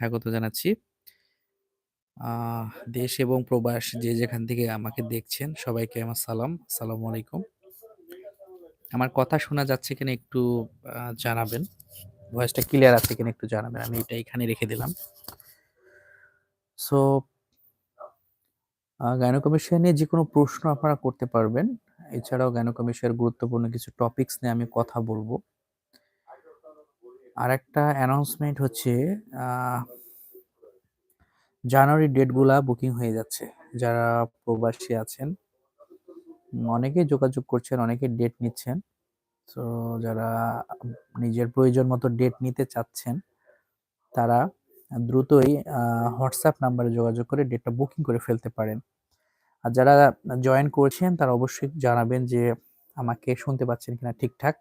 স্বাগত জানাচ্ছি। দেশ এবং প্রবাস যে যেখান থেকে আমাকে দেখছেন, সবাইকে আমার সালাম। সালাম আলাইকুম। আমার কথা শোনা যাচ্ছে কিনা একটু জানাবেন। ভয়েসটা ক্লিয়ার আছে কিনা একটু জানাবেন। আমি এটা এখানে রেখে দিলাম। সো, আ গায়নোকমেশিয়া নিয়ে যেকোনো প্রশ্ন আপনারা করতে পারবেন। এছাড়াও গায়নোকমেশিয়ার গুরুত্বপূর্ণ কিছু টপিকস নিয়ে আমি কথা বলব। আরেকটা অ্যানাউন্সমেন্ট হচ্ছে আ জানুয়ারির ডেটগুলা বুকিং হয়ে যাচ্ছে। যারা প্রবাসী আছেন উম অনেকেই যোগাযোগ করছেন, অনেকেই ডেট নিচ্ছেন। তো যারা নিজের প্রয়োজন মতো ডেট নিতে চাচ্ছেন, তারা দ্রুতই হোয়াটসঅ্যাপ নাম্বারে যোগাযোগ করে ডেটটা বুকিং করে ফেলতে পারেন। আর যারা জয়েন করছেন তারা অবশ্যই জানাবেন যে আমাকে শুনতে পাচ্ছেন কিনা ঠিকঠাক।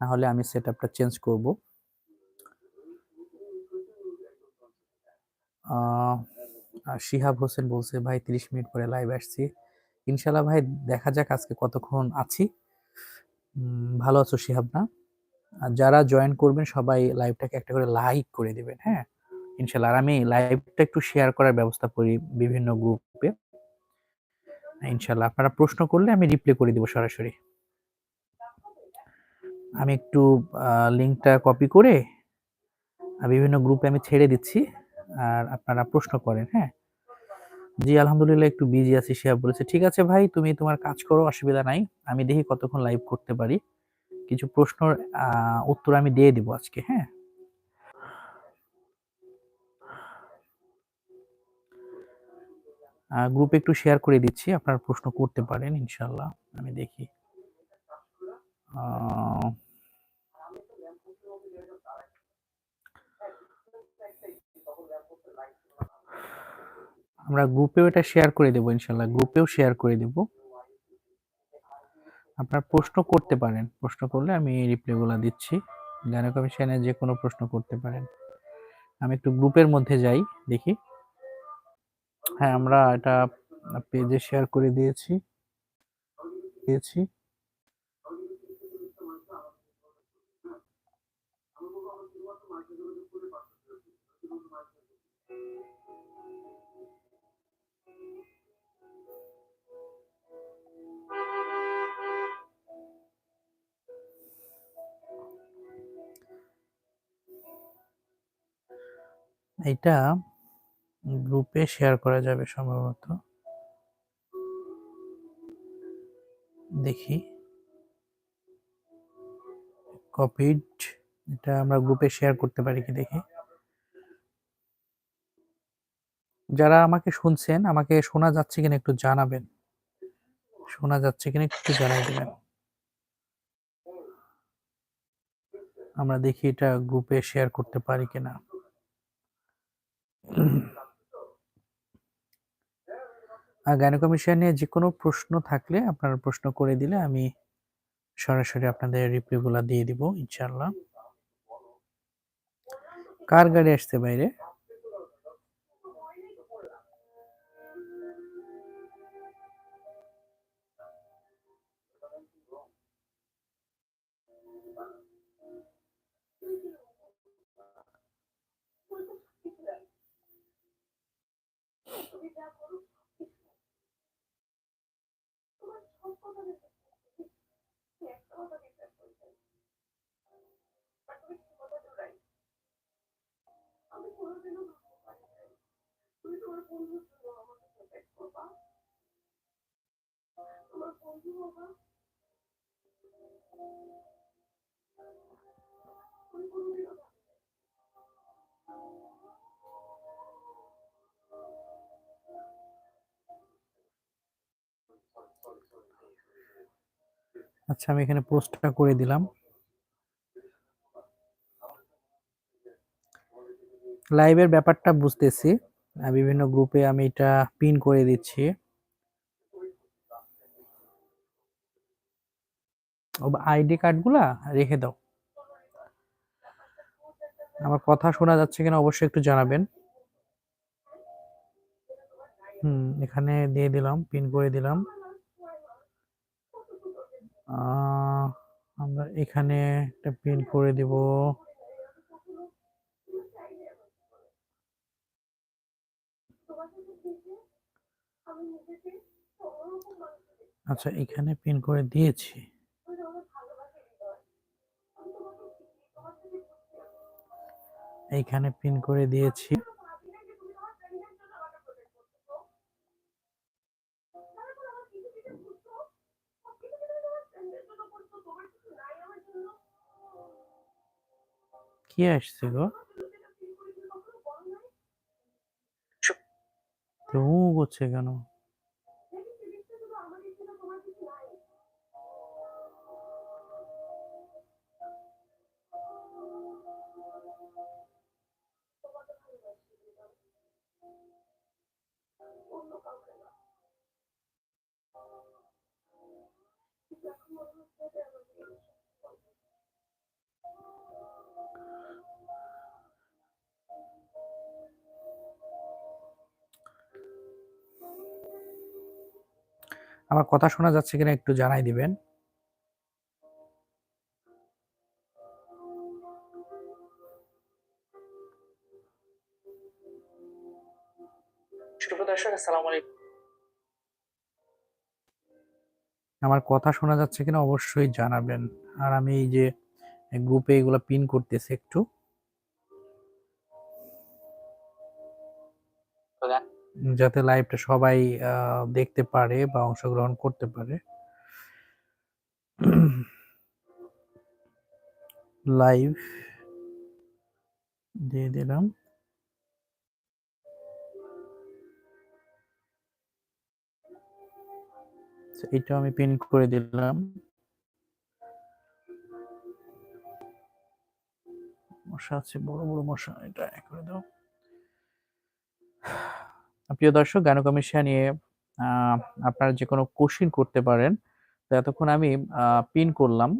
না হলে আমি সেট আপটা চেঞ্জ করব। শিহাব হোসেন বলছে, "ভাই ৩০ মিনিট পরে লাইভ আসছি।" ইনশাল্লাহ ভাই দেখা যাক আজকে কতক্ষণ আছি। ভালো আছো শিহাব না? যারা জয়েন করবেন সবাই লাইভটাকে একটা করে লাইক করে দেবেন হ্যাঁ? ইনশাআল্লাহ। আর আমি লাইভটা একটু শেয়ার করার ব্যবস্থা করি বিভিন্ন গ্রুপে। ইনশাল্লাহ আপনারা প্রশ্ন করলে আমি রিপ্লাই করে দিব সরাসরি। আমি একটু লিঙ্কটা কপি করে বিভিন্ন গ্রুপে আমি ছেড়ে দিচ্ছি। আর আপনারা প্রশ্ন করেন, হ্যাঁ? জি, আলহামদুলিল্লাহ একটু বিজি আছি শিহাব বলেছে। ঠিক আছে ভাই তুমি তোমার কাজ করো অসুবিধা নাই। আমি দেখি কতক্ষণ লাইভ করতে পারি। কিছু প্রশ্নর উত্তর আমি দিয়ে দিব আজকে, হ্যাঁ? গ্রুপে একটু শেয়ার করে দিচ্ছি। আপনার প্রশ্ন করতে পারেন ইনশাল্লাহ আমি দেখি। আ আমরা গ্রুপেও এটা শেয়ার করে দেবো ইনশাল্লাহ গ্রুপেও শেয়ার করে দেব আপনার প্রশ্ন করতে পারেন। প্রশ্ন করলে আমি এই রিপ্লাইগুলো দিচ্ছি। যে কোনো প্রশ্ন করতে পারেন। আমি একটু গ্রুপের মধ্যে যাই, দেখি। হ্যাঁ, আমরা এটা পেজে শেয়ার করে দিয়েছি। দিয়েছি। এইটা গ্রুপে শেয়ার করা যাবে সম্ভবত। দেখি। কপিড এটা আমরা গ্রুপে শেয়ার করতে পারি কি দেখি। যারা আমাকে শুনছেন, আমাকে শোনা যাচ্ছে কিনা একটু জানাবেন। শোনা যাচ্ছে কিনা একটু জানায় দেবেন আমরা দেখি এটা গ্রুপে শেয়ার করতে পারি কিনা। আ গায়নোকমেশিয়া নিয়ে যেকোনো প্রশ্ন থাকলে আপনারা প্রশ্ন করে দিলে আমি সরাসরি আপনাদের রিপ্লাইগুলো দিয়ে দিব, ইনশাআল্লাহ। কার গাড়ি আসছে বাইরে? যা আমি কোনোদিনও ভাবতে পারি নাই। তুমি তোমার বন্ধুর জন্য আমাকে প্রোটেক্ট করবা। তোমার বন্ধু হবা। তুমি কোনোদিনও আচ্ছা আমি এখানে পোস্টটা করে দিলাম। লাইভের ব্যাপারটা বুঝতেছি। বিভিন্ন গ্রুপে আমি এটা পিন করে দিচ্ছি। আইডি কার্ডগুলা রেখে দাও। আমার কথা শোনা যাচ্ছে কিনা অবশ্যই একটু জানাবেন। হুম, এখানে দিয়ে দিলাম, পিন করে দিলাম। আমরা এখানে একটা প্রিন্ট করে দিব। আচ্ছা এখানে পিন করে দিয়েছি এইখানে পিন করে দিয়েছি কি আসছে গো তো করছে কেন? আমার কথা শোনা যাচ্ছে কিনা একটু জানাই দিবেন। আমার কথা শোনা যাচ্ছে কিনা অবশ্যই জানাবেন। আর আমি এই যে গ্রুপে এগুলো পিন করতেছি একটু। যাতে লাইভটা সবাই দেখতে পারে বা অংশগ্রহণ করতে পারে। লাইভ দিয়ে দিলাম। এটা আমি পিন করে দিলাম। মশা আছে, বড় বড় মশা, এটা করে দাও। প্রিয় দর্শক গানকমিশা নিয়ে আপনারা যে কোনো কোশ্চিন করতে পারেন, তো এতক্ষণ আমি পিন করলাম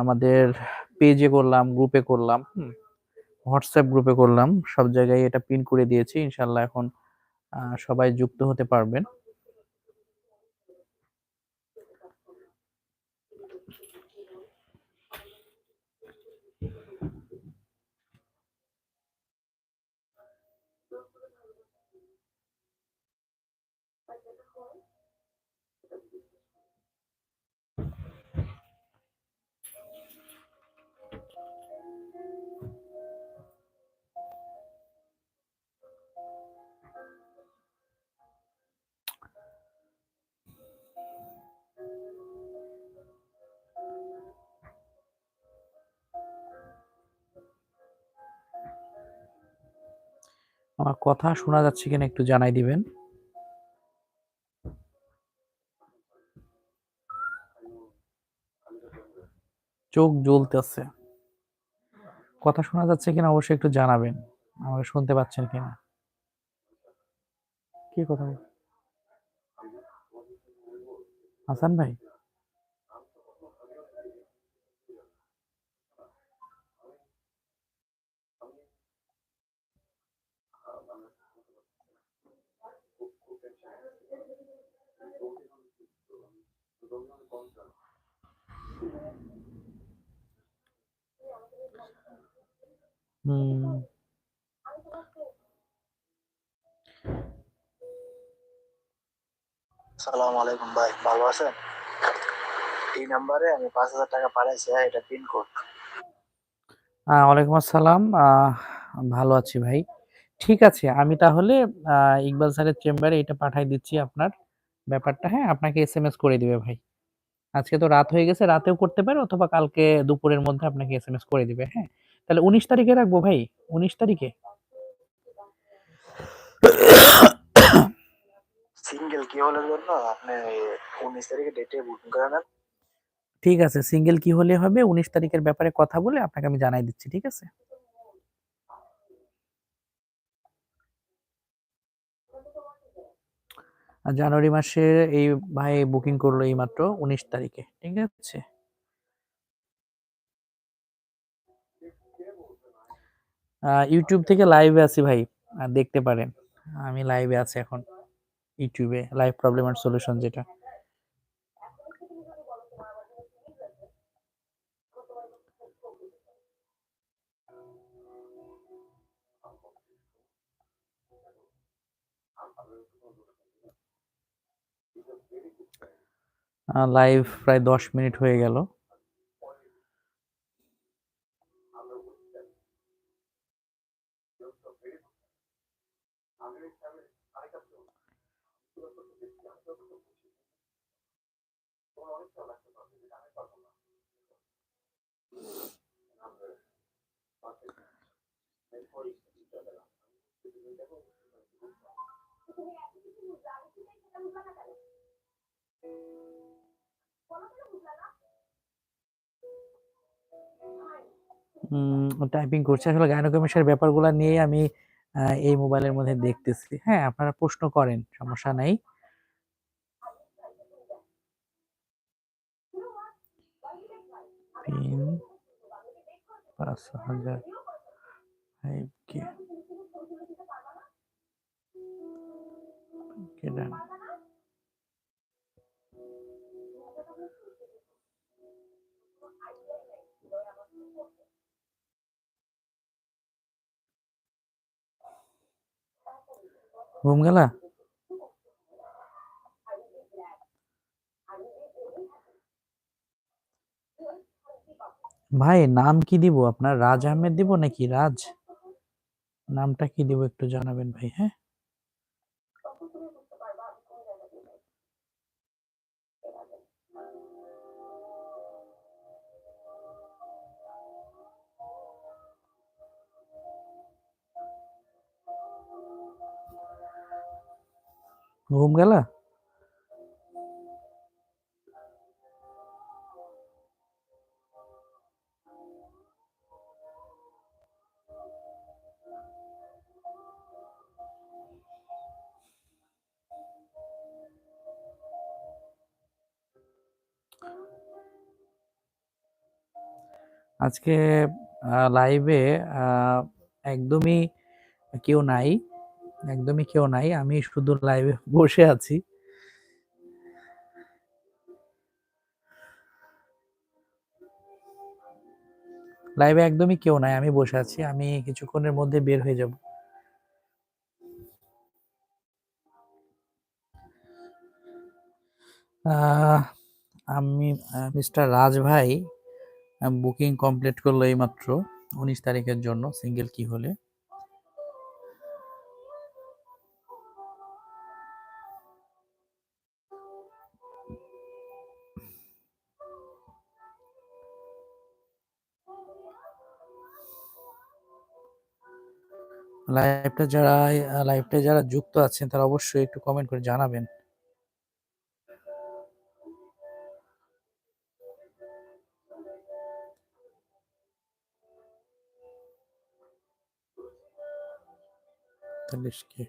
আমাদের পেজে করলাম, গ্রুপে করলাম হোয়াটসঅ্যাপ গ্রুপে করলাম, সব জায়গায় এটা পিন করে দিয়েছি, ইনশাল্লাহ এখন সবাই যুক্ত হতে পারবেন। আমার কথা শোনা যাচ্ছে কিনা একটু জানাই দিবেন। চোখ জ্বলতেছে। কথা শোনা যাচ্ছে কিনা অবশ্যই একটু জানাবেন, আমাকে শুনতে পাচ্ছেন কিনা। কি কথা হাসান ভাই? সালাম আলাইকুম ভাই ভালো আছেন? এই নাম্বারে আমি পাঁচ হাজার টাকা পাঠাইছি হ্যাঁ, এটা পিন কোড। ওয়ালাইকুম আসসালাম। ভালো আছি ভাই। ঠিক আছে আমি তাহলে ইকবাল স্যারের চেম্বারে এটা পাঠাই দিচ্ছি আপনার। ব্যাপারটা হ্যাঁ? আপনাকে এস এম এস করে দিবে ভাই। আজকে তো রাত হয়ে গেছে রাতেও করতে পারে অথবা কালকে দুপুরের মধ্যে আপনাকে এস এম এস করে দিবে হ্যাঁ? তাহলে উনিশ তারিখে রাখব ভাই উনিশ তারিখে। সিঙ্গেল কি হলের জন্য? আপনি উনিশ তারিখে ডেটে বুকিং করে নেন। ঠিক আছে সিঙ্গেল কি হলে হবে? উনিশ তারিখের ব্যাপারে কথা বলে আপনাকে আমি জানাই দিচ্ছি ঠিক আছে? জানুয়ারি মাসে এই ভাই বুকিং করল এই মাত্র উনিশ তারিখে, ঠিক আছে? ইউটিউব থেকে লাইভে আছি ভাই দেখতে পারেন। আমি লাইভে আছি এখন ইউটিউবে লাইভ প্রবলেম আর সলিউশন যেটা। লাইভ প্রায় দশ মিনিট হয়ে গেল। টাইপিং করছি। আসলে গায়নোকমেশের ব্যাপারগুলো নিয়ে আমি এই মোবাইলের মধ্যে দেখতেছি। হ্যাঁ আপনারা প্রশ্ন করেন, সমস্যা নাই। পাঁচ, হাজার ফাইভ কে ডান ঘুম গেলা ভাই নাম কি দিব আপনার রাজ আহমেদ দিব নাকি রাজ নামটা কি দিব একটু জানাবেন ভাই হ্যাঁ ঘুম গেলা? আজকে লাইভে একদমই কেউ নাই। একদমই কেউ নাই, আমি শুধু লাইভে বসে আছি। লাইভে একদমই কেউ নাই, আমি বসে আছি, আমি কিছুক্ষণের মধ্যে বের হয়ে যাব। আমি মিস্টার রাজ ভাই বুকিং কমপ্লিট করল এইমাত্র, উনিশ তারিখের জন্য সিঙ্গেল কি হলে। লাইভটা যারা লাইভটা যারা যুক্ত আছেন তারা অবশ্যই একটু কমেন্ট করে জানাবেন। তাহলে কি?